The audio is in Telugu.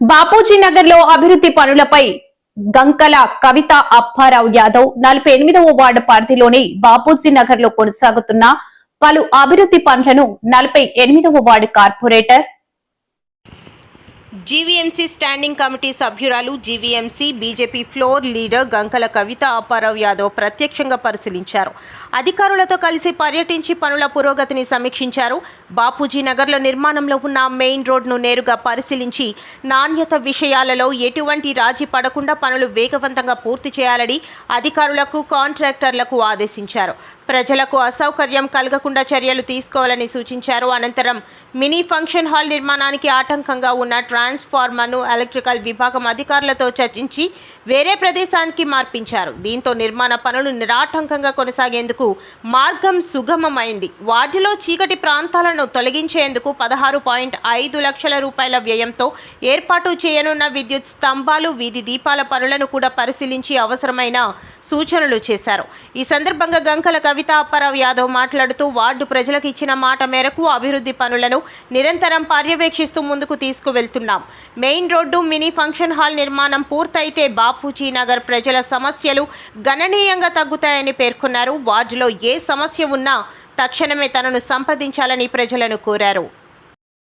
బాపూజీ నగర్లో అభివృద్ధి పనులపై గంకల కవిత అప్పారావు యాదవ్ నలభై ఎనిమిదవ వార్డు పరిధిలోని బాపూజీ నగర్లో కొనసాగుతున్న పలు అభివృద్ధి పనులను నలభై ఎనిమిదవ ward corporator GVMC standing committee సభ్యురాలు GVMC BJP floor leader Gankala Kavitha Apparao Yadav ప్రత్యక్షంగా పరిశీలించారు. అధికారులతో కలిసి పర్యటించి పనుల పురోగతిని సమీక్షించారు. బాపూజీ నగర్లో నిర్మాణంలో ఉన్న మెయిన్ రోడ్ను నేరుగా పరిశీలించి నాణ్యత విషయాలలో ఎటువంటి రాజీ పడకుండా పనులు వేగవంతంగా పూర్తి చేయాలని అధికారులకు కాంట్రాక్టర్లకు ఆదేశించారు. ప్రజలకు అసౌకర్యం కలగకుండా చర్యలు తీసుకోవాలని సూచించారు. అనంతరం మినీ ఫంక్షన్ హాల్ నిర్మాణానికి ఆటంకంగా ఉన్న ట్రాన్స్ఫార్మర్ను ఎలక్ట్రికల్ విభాగం అధికారులతో చర్చించి వేరే ప్రదేశానికి మార్పించారు. దీంతో నిర్మాణ పనులు నిరాటంకంగా కొనసాగేందుకు మార్గం సుగమమైంది. వార్డులో చీకటి ప్రాంతాలను తొలగించేందుకు పదహారు పాయింట్ ఐదు లక్షల రూపాయల వ్యయంతో ఏర్పాటు చేయనున్న విద్యుత్ స్తంభాలు వీధి దీపాల పనులను కూడా పరిశీలించి అవసరమైన సూచనలు చేశారు. ఈ సందర్భంగా గంకల కవిత అప్పారావు యాదవ్ మాట్లాడుతూ వార్డు ప్రజలకు ఇచ్చిన మాట మేరకు అభివృద్ధి పనులను నిరంతరం పర్యవేక్షిస్తూ ముందుకు తీసుకువెళ్తున్నాం. Main road mini function hall నిర్మాణం పూర్తయితే బాపూజీ నగర్ ప్రజల సమస్యలు గణనీయంగా తగ్గుతాయని పేర్కొన్నారు. వార్డులో ఏ సమస్య ఉన్నా తక్షణమే తనను సంప్రదించాలని ప్రజలను కోరారు.